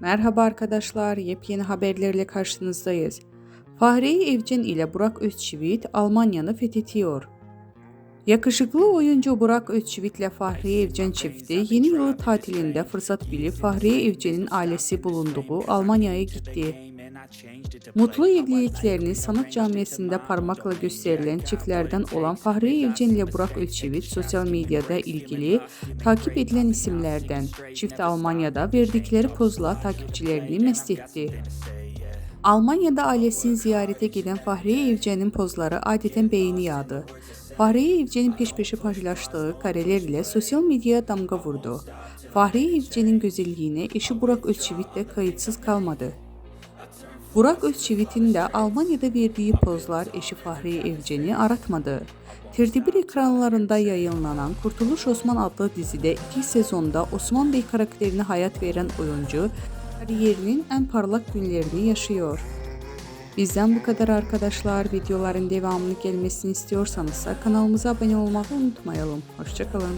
Merhaba arkadaşlar, yepyeni haberlerle karşınızdayız. Fahriye Evcen ile Burak Özçivit Almanya'nı fethediyor. Yakışıklı oyuncu Burak Özçivit ile Fahriye Evcen çifti yeni yıl tatilinde fırsat bilip Fahriye Evcen'in ailesi bulunduğu Almanya'ya gitti. Mutlu evliliklerini sanat camiasında parmakla gösterilen çiftlerden olan Fahriye Evcen ile Burak Özçivit sosyal medyada ilgili takip edilen isimlerden. Çift Almanya'da verdikleri pozla takipçilerini mest etti. Almanya'da ailesini ziyarete giden Fahriye Evcen'in pozları adeten beğeni yağdı. Fahriye Evcen'in peş peşe paylaştığı kareler ile sosyal medyaya damga vurdu. Fahriye Evcen'in güzelliğine eşi Burak Özçivit de kayıtsız kalmadı. Burak Özçivit'in de Almanya'da verdiği pozlar eşi Fahriye Evcen'i aratmadı. TRT1 ekranlarında yayınlanan Kurtuluş Osman adlı dizide iki sezonda Osman Bey karakterine hayat veren oyuncu kariyerinin en parlak günlerini yaşıyor. Bizden bu kadar arkadaşlar. Videoların devamını gelmesini istiyorsanız kanalımıza abone olmayı unutmayalım. Hoşçakalın.